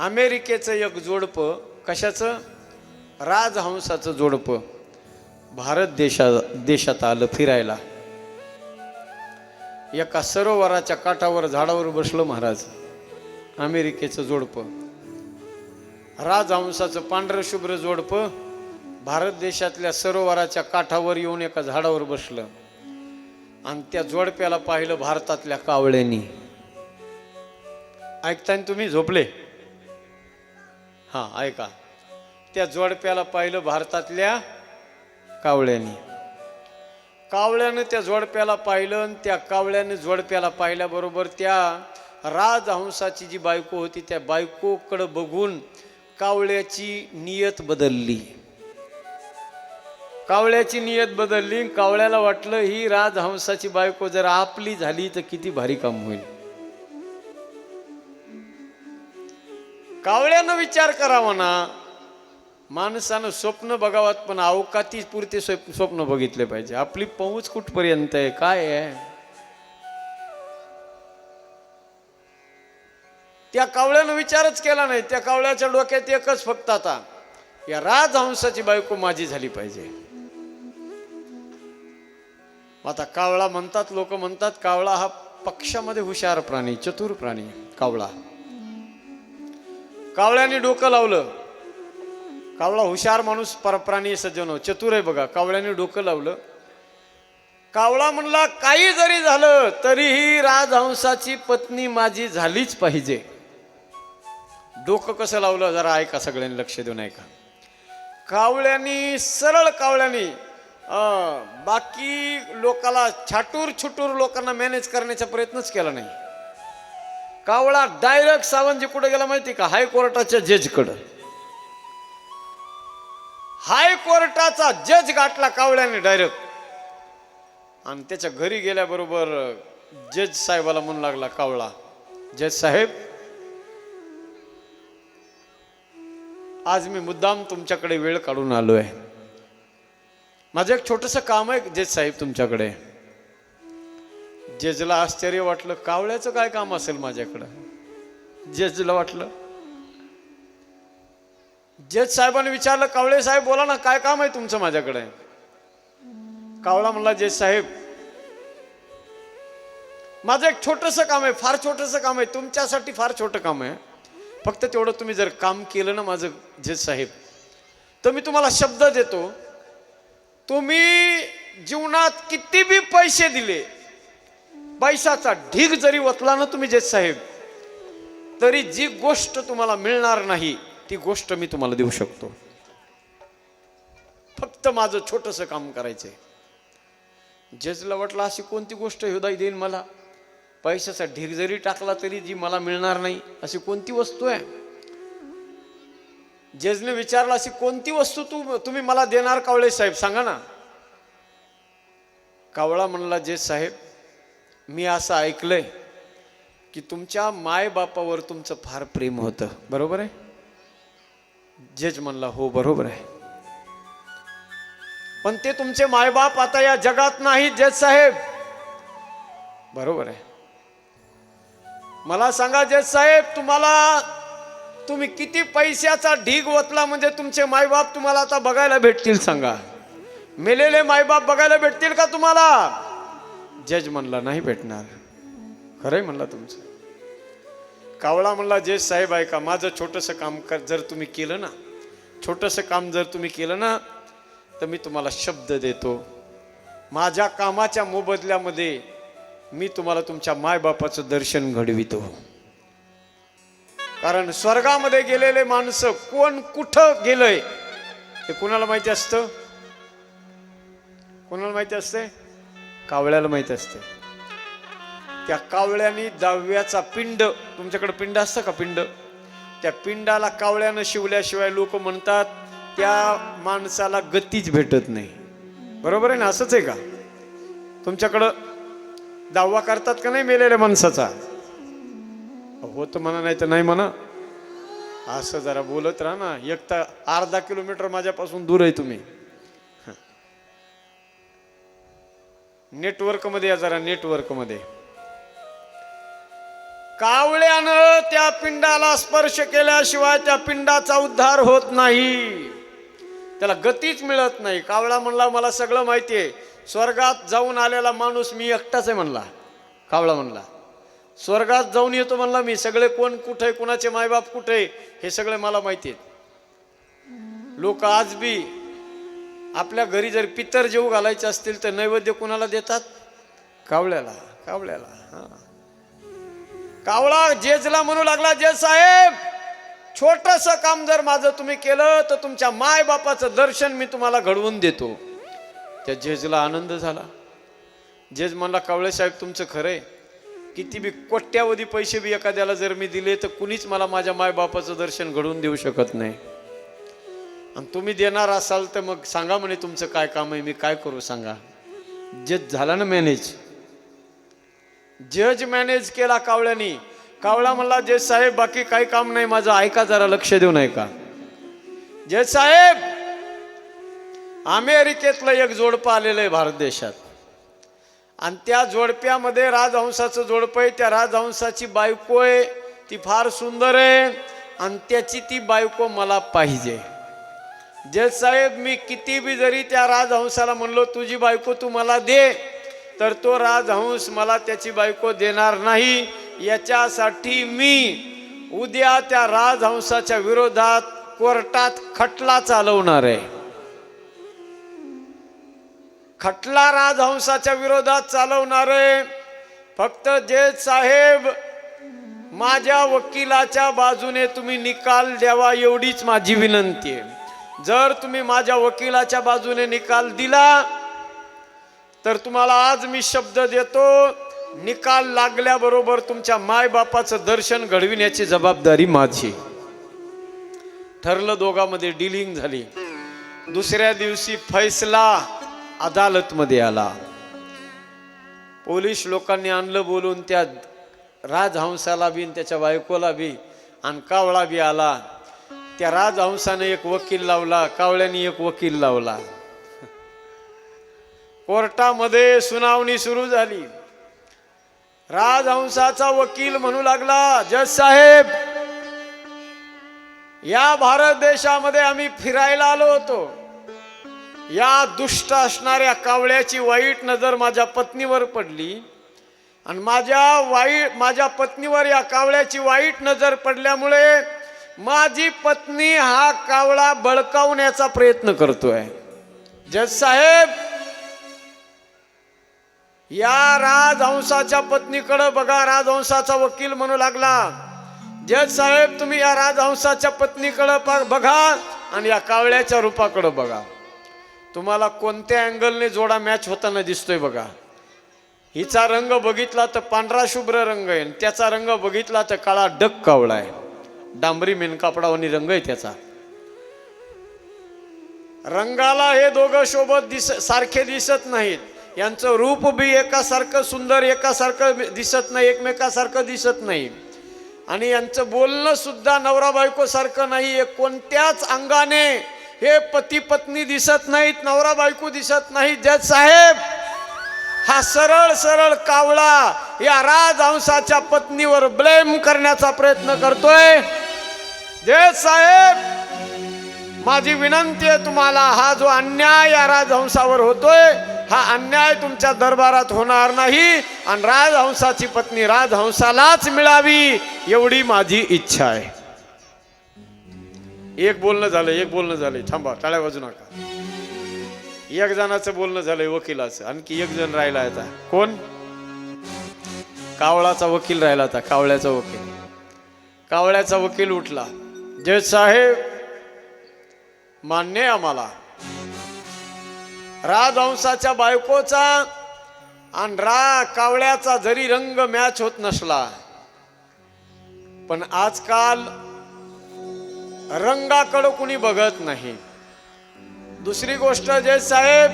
अमेरिकेचं एक जोडपं कशाचं? राजहंसाचं जोडपं. भारत देशा देशात आलं फिरायला. एका सरोवराच्या काठावर झाडावर बसलं महाराज. अमेरिकेचं जोडपं. राजहंसाचं पांढरशुभ्र जोडपं भारत देशातल्या सरोवराच्या काठावर येऊन एका झाडावर बसलं. आणि त्या जोडप्याला पाहिलं भारतातल्या कावळ्यांनी. ऐकताना तुम्ही? झोपले? हां ऐका. त्या जोडप्याला पाहिलं भारतातल्या कावळ्याने. कावळ्यानं त्या जोडप्याला पाहिलं आणि त्या कावळ्यानं जोडप्याला पाहिल्याबरोबर त्या राजहंसाची जी बायको होती त्या बायकोकडं बघून कावळ्याची नियत बदलली. कावळ्याची नियत बदलली आणि कावळ्याला वाटलं ही राजहंसाची बायको जर आपली झाली तर किती भारी काम होईल. कावळ्यानं विचार करावा ना माणसानं स्वप्न बघावात पण अवकाती पुरते स्वप्न बघितले पाहिजे. आपली पहुंच कुठपर्यंत आहे? काय आहे? त्या कावळ्यानं विचारच केला नाही. त्या कावळ्याच्या डोक्यात एकच फक्त आता या राजहंसाची बायको माझी झाली पाहिजे. आता कावळा म्हणतात लोक म्हणतात कावळा हा पक्षामध्ये हुशार प्राणी चतुर प्राणी कावळा. कावळ्याने डोकं लावलं. कावळा हुशार माणूस पर प्राणी सज्जन चतुर आहे बघा. कावळ्याने डोकं लावलं. कावळा म्हणला काही जरी झालं तरीही राजहंसाची पत्नी माझी झालीच पाहिजे. डोकं कसं लावलं जरा ऐका सगळ्यांनी लक्ष देऊन ऐका. कावळ्यांनी सरळ कावळ्यांनी बाकी लोकाला छाटूर छुटूर लोकांना मॅनेज करण्याचा प्रयत्नच केला नाही. कावळा डायरेक्ट सावंतजी कुठे गेला माहिती का? हायकोर्टाच्या जजकडं. हायकोर्टाचा जज गाठला कावळ्याने डायरेक्ट. आणि त्याच्या घरी गेल्याबरोबर जज साहेबाला म्हणू लागला कावळा. जज साहेब आज मी मुद्दाम तुमच्याकडे वेळ काढून आलो आहे माझं एक छोटंसं काम आहे जज साहेब तुमच्याकडे. जजला आश्चर्य वाटलं कावळ्याचं काय काम असेल माझ्याकडं? जजला वाटलं जज साहेबांनी विचारलं कावळे साहेब बोला ना काय काम आहे तुमचं माझ्याकडे? कावळा म्हणला जज साहेब माझं एक छोटंसं काम आहे फार छोटंसं काम आहे तुमच्यासाठी फार छोटं काम आहे. फक्त तेवढं तुम्ही जर काम केलं ना माझं जज साहेब तर मी तुम्हाला शब्द देतो. तुम्ही जीवनात किती बी पैसे दिले पैशाचा ढीग जरी वतला ना तुम्ही जे साहेब तरी जी गोष्ट तुम्हाला मिळणार नाही ती गोष्ट मी तुम्हाला देऊ शकतो. फक्त माझं छोटंसं काम करायचंय. जजला वाटलं अशी कोणती गोष्ट हृदय देईल मला? पैशाचा ढीग जरी टाकला तरी जी मला मिळणार नाही अशी कोणती वस्तू आहे? जजने विचारलं अशी कोणती वस्तू तू तुम्ही मला देणार कावळे साहेब? सांगा ना. कावळा म्हणला जज साहेब मी असं ऐकलंय की तुमच्या मायबापावर तुमचं फार प्रेम होतं. बरोबर आहे? जज म्हणला हो बरोबर आहे. पण ते तुमचे मायबाप आता या जगात नाही जज साहेब. बरोबर आहे. मला सांगा जज साहेब तुम्हाला तुम्ही किती पैशाचा ढीग ओतला म्हणजे तुमचे मायबाप तुम्हाला आता बघायला भेटतील सांगा. मेलेले मायबाप बघायला भेटतील का तुम्हाला? जज म्हणला नाही भेटणार. खरंय म्हणला तुमचं. कावळा म्हणला जज साहेब आहे का माझं छोटंसं काम कर जर तुम्ही केलं ना छोटंसं काम जर तुम्ही केलं ना तर मी तुम्हाला शब्द देतो. माझ्या कामाच्या मोबदल्यामध्ये मी तुम्हाला तुमच्या मायबापाचं दर्शन घडवितो. कारण स्वर्गामध्ये गेलेले माणसं कोण कुठं गेलंय हे कुणाला माहिती असतं? कोणाला माहिती असते कावळ्याला माहीत असते. त्या कावळ्याने दहाव्याचा पिंड तुमच्याकडे पिंड असतं का पिंड? त्या पिंडाला कावळ्यानं शिवल्याशिवाय लोक म्हणतात त्या माणसाला गतीच भेटत नाही. बरोबर आहे ना? असंच आहे का? तुमच्याकडं दावा करतात का नाही मेलेल्या माणसाचा? होत म्हणा नाही तर नाही म्हणा. असं जरा बोलत राहा ना. एक तर अर्धा किलोमीटर माझ्यापासून दूर आहे तुम्ही. नेटवर्कमध्ये या जरा नेटवर्कमध्ये. कावळ्यानं त्या पिंडाला स्पर्श केल्याशिवाय त्या पिंडाचा उद्धार होत नाही. त्याला गतीच मिळत नाही. कावळा म्हणला मला सगळं माहिती आहे स्वर्गात जाऊन आलेला माणूस मी एकटाच आहे म्हणला. कावळा म्हणला स्वर्गात जाऊन येतो म्हणला मी. सगळे कोण कुठे कुणाचे मायबाप कुठे हे सगळे मला माहिती आहेत लोक आज बी आपल्या घरी जर पितर जेऊ घालायचे असतील तर नैवेद्य कुणाला देतात? कावळ्याला कावळ्याला हां. कावळा जेजला म्हणू लागला जे साहेब छोटस काम जर माझं तुम्ही केलं तर तुमच्या माय बापाचं दर्शन मी तुम्हाला घडवून देतो. त्या जेजला आनंद झाला. जेज म्हणला कावळे साहेब तुमचं खरंय. किती बी कोट्यावधी पैसे बी एखाद्याला जर मी दिले तर कुणीच मला माझ्या माय बापाचं दर्शन घडवून देऊ शकत नाही. आणि तुम्ही देणार असाल तर मग सांगा म्हणे तुमचं काय काम आहे मी काय करू सांगा. जज झाला ना मॅनेज जज मॅनेज केला कावळ्यानी. कावळा म्हणला जज साहेब बाकी काही काम नाही माझं ऐका जरा लक्ष देऊ नये का जज साहेब अमेरिकेतलं एक जोडपं आलेलं आहे भारत देशात. आणि त्या जोडप्यामध्ये राजहंसाचं जोडपं आहे. त्या राजहंसाची बायको आहे ती फार सुंदर आहे आणि त्याची ती बायको मला पाहिजे. जज साहेब मी किती बी जरी त्या राजहंसाला म्हणलो तुझी बायको तू मला दे तर तो राजहंस मला त्याची बायको देणार नाही. याच्यासाठी मी उद्या त्या राजहंसाच्या विरोधात कोर्टात खटला चालवणार आहे. खटला राजहंसाच्या विरोधात चालवणार आहे. फक्त जे साहेब माझ्या वकिलाच्या बाजूने तुम्ही निकाल द्यावा एवढीच माझी विनंती आहे. जर तुम्ही माझ्या वकिलाच्या बाजूने निकाल दिला तर तुम्हाला आज मी शब्द देतो निकाल लागल्याबरोबर तुमच्या मायबापाचं दर्शन घडविण्याची जबाबदारी माझी. ठरलं दोघांमध्ये डिलिंग झाली. दुसऱ्या दिवशी फैसला अदालतमध्ये आला. पोलीस लोकांनी आणलं बोलून त्या राजहंसाला बी त्याच्या बायकोला बी आणि कावळा बी आला. त्या राजहंसाने एक वकील लावला कावळ्याने एक वकील लावला. कोर्टामध्ये सुनावणी सुरू झाली. राजहंसाचा वकील म्हणू लागला जज साहेब या भारत देशामध्ये आम्ही फिरायला आलो होतो. या दुष्ट असणाऱ्या कावळ्याची वाईट नजर माझ्या पत्नीवर पडली आणि माझ्या वाईट माझ्या पत्नीवर या कावळ्याची वाईट नजर पडल्यामुळे माझी पत्नी हा कावळा बळकावण्याचा प्रयत्न करतोय. जज साहेब या राजहंसाच्या पत्नीकडे बघा राजहंसाचा वकील म्हणू लागला. जज साहेब तुम्ही या राजहंसाच्या पत्नीकडे बघा आणि या कावळ्याच्या रूपाकडे बघा. तुम्हाला कोणत्या अँगलने जोडा मॅच होताना दिसतोय बघा. हिचा रंग बघितला तर पांढरा शुभ्र रंग आहे आणि त्याचा रंग बघितला तर काळा डक कावळा आहे. डांबरी मेनकापडावानी रंग आहे त्याचा. रंगाला हे दोघं सोबत दिस सारखे दिसत नाहीत. यांचं रूप बी एकासारखं सुंदर एकासारखं दिसत नाही एकमेकासारखं दिसत नाही. आणि यांचं बोलणं सुद्धा नवरा बायकोसारखं नाही कोणत्याच अंगाने हे पती पत्नी दिसत नाहीत नवरा बायको दिसत नाहीत. जज साहेब हा सरळ सरळ कावळा या राजहंसाच्या पत्नीवर ब्लेम करण्याचा प्रयत्न करतोय. जज साहेब. माझी विनंती आहे तुम्हाला हा जो अन्याय या राजहंसावर होतोय हा अन्याय तुमच्या दरबारात होणार नाही आणि राजहंसाची पत्नी राजहंसालाच मिळावी एवढी माझी इच्छा आहे. एक बोलणं झालं एक बोलणं झालंय थांबा टाळ्या वाजू नका. एक जणाचं बोलणं झालंय वकिलाचं. आणखी एक जण राहिला आता. कोण? कावळाचा वकील राहिला आता कावळ्याचा वकील. कावळ्याचा वकील उठला. जज साहेब मान्य आहे आम्हाला. राजहंसाच्या बायकोचा आणि रा कावळ्याचा जरी रंग मॅच होत नसला पण आजकाल रंगाकडं कुणी बघत नाही. दुसरी गोष्ट जे साहेब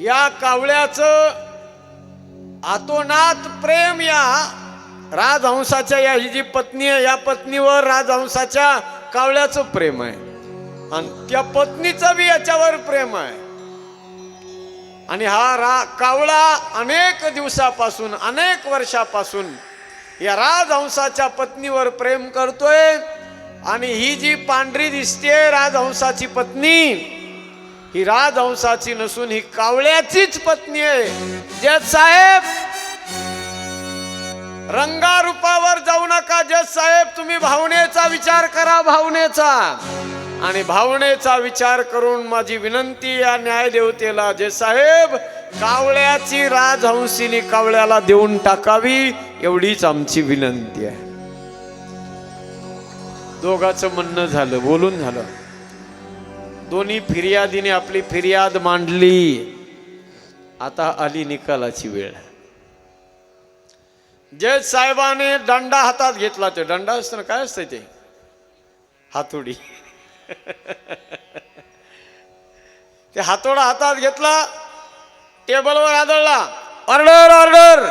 या कावळ्याचं आतोनात प्रेम या राजहंसाच्या या ही जी पत्नी आहे या पत्नीवर राजहंसाच्या कावळ्याचं प्रेम आहे. आणि त्या पत्नीचं बी याच्यावर प्रेम आहे. आणि हा रा कावळा अनेक दिवसापासून अनेक वर्षापासून या राजहंसाच्या पत्नीवर प्रेम करतोय. आणि ही जी पांढरी दिसते राजहंसाची पत्नी ही राजहंसाची नसून ही कावळ्याचीच पत्नी आहे. जज साहेब रंगारूपावर जाऊ नका जस साहेब तुम्ही भावनेचा विचार करा भावनेचा. आणि भावनेचा विचार करून माझी विनंती या न्यायदेवतेला जे साहेब कावळ्याची राजहंसिनी कावळ्याला देऊन टाकावी एवढीच आमची विनंती आहे. दोघाचं म्हणणं झालं बोलून झालं. दोन्ही फिर्यादीने आपली फिर्याद मांडली. आता आली निकालाची वेळ. जज साहेबाने दंडा हातात घेतला ते. दंडा असतं ना काय असतं ते? हातोडी. ते हातोडा हातात घेतला टेबलवर आदळला. Order order!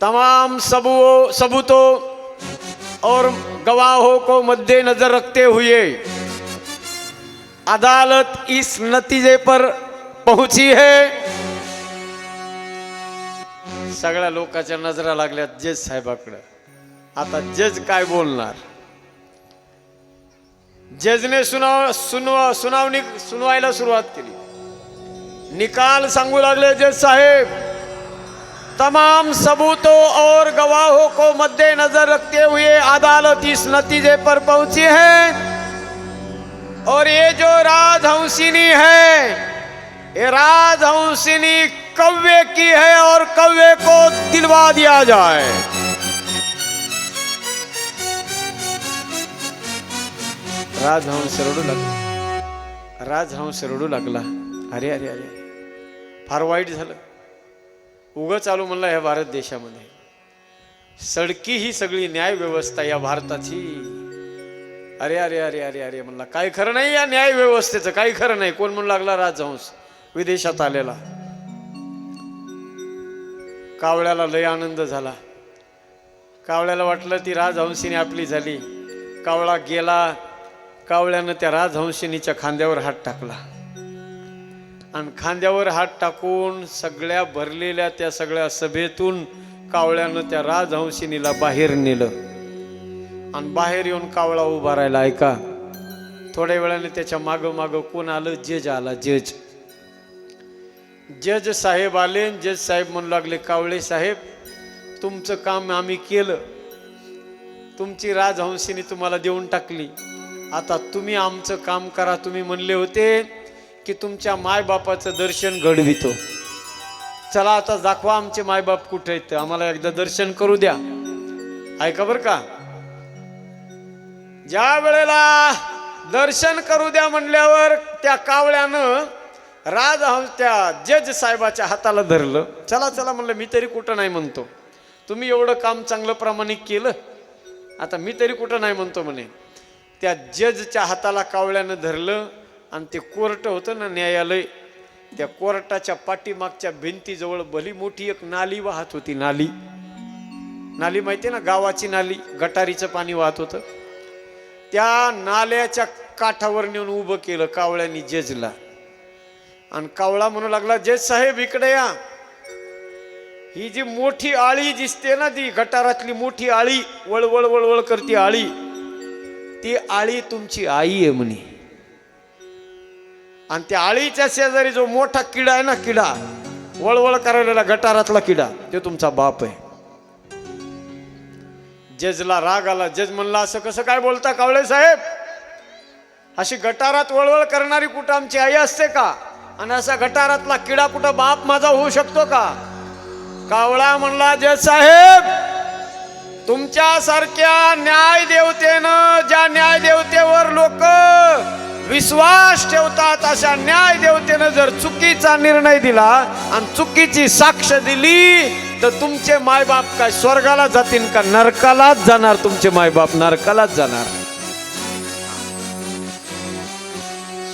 तमाम सबू सबूतों और गवाहों हो को मद्देनजर रखते हुए अदालत इस नतीजे पर पहुंची है। सगळ्या लोकांच्या नजरा लागल्या जज साहेबाकडं. आता जज काय बोलणार? जजने सुनाव सुनवा सुनावणी सुनवायला सुरुवात केली. निकाल सांगू लागले जज साहेब तमाम सबूतों और गवाहों को मद्देनजर रखते हुए अदालत इस नतीजे पर पहुंची है। और ये जो राजहंसिनी है ये राजहंसिनी कव्वे की है और कव्वे को दिलवा दिया जाए। राजहंस रडू लागला। राजहंस रडू लागला। अरे अरे अरे फार वाईट झालं। उगं चालू म्हणलं ह्या भारत देशामध्ये। सडकी ही सगळी न्याय व्यवस्था या भारताची। अरे अरे अरे अरे अरे म्हणला काय खरं नाही या न्याय व्यवस्थेचं काही खरं नाही? कोण म्हणू लागला राजहंस विदेशात आलेला. कावळ्याला लय आनंद झाला. कावळ्याला वाटलं ती राजहंसिनी आपली झाली. कावळा गेला कावळ्यानं त्या राजहंसिनीच्या खांद्यावर हात टाकला. आणि खांद्यावर हात टाकून सगळ्या भरलेल्या त्या सगळ्या सभेतून कावळ्यानं त्या राजहंसिनीला बाहेर नेलं. आणि बाहेर येऊन कावळा उभा राहिला ऐका थोड्या वेळाने त्याच्या मागं मागं कोण आलं? जज आला जज. जज साहेब आले जज साहेब म्हणू लागले कावळे साहेब तुमचं काम आम्ही केलं. तुमची राजहंसीने तुम्हाला देऊन टाकली. आता तुम्ही आमचं काम करा. तुम्ही म्हणले होते की तुमच्या मायबापाचं दर्शन घडवितो. चला आता दाखवा आमचे मायबाप कुठे आहेत. आम्हाला एकदा दर्शन करू द्या. ऐका बरं का? ज्या वेळेला दर्शन करू द्या म्हणल्यावर त्या कावळ्यानं राजहंस त्या जज साहेबाच्या हाताला धरलं. चला चला म्हणलं मी तरी कुठं नाही म्हणतो. तुम्ही एवढं काम चांगलं प्रामाणिक केलं. आता मी तरी कुठं नाही म्हणतो म्हणे. त्या जजच्या हाताला कावळ्यानं धरलं आणि ते कोर्ट होतं ना न्यायालय. त्या कोर्टाच्या पाठीमागच्या भिंतीजवळ भली मोठी एक नाली वाहत होती नाली. नाली माहिती ना गावाची नाली गटारीचं पाणी वाहत होतं. त्या नाल्याच्या काठावर नेऊन उभं केलं कावळ्यांनी जजला. आणि कावळा म्हणू लागला जे साहेब इकडे या. ही जी मोठी आळी दिसते ना ती गटारातली मोठी आळी वळवळ वळवळ करते आळी ती आळी तुमची आई आहे म्हणे. आणि त्या आळीच्या शेजारी जो मोठा किडा आहे ना किडा वळवळ करायला गटारातला किडा तो तुमचा बाप आहे. जजला राग आला जज म्हणला असं कसं काय बोलता कावळे साहेब? अशी गटारात वळवळ करणारी कुठं आमची आई असते का? आणि असा गटारातला किडा कुठं बाप माझा होऊ शकतो का? कावळा म्हणला जज साहेब तुमच्यासारख्या न्याय देवतेनं ज्या न्याय देवतेवर लोक विश्वास ठेवतात अशा न्याय देवतेनं जर चुकीचा निर्णय दिला आणि चुकीची साक्ष दिली तर तुमचे मायबाप काय स्वर्गाला जातील का? नरकालाच जाणार तुमचे मायबाप नरकालाच जाणार.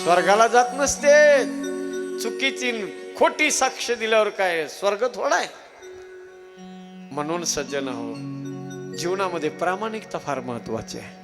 स्वर्गाला जात नसते. चुकीची खोटी साक्ष दिल्यावर काय? स्वर्ग थोडा आहे. म्हणून सज्जन हो जीवनामध्ये प्रामाणिकता फार महत्वाची आहे.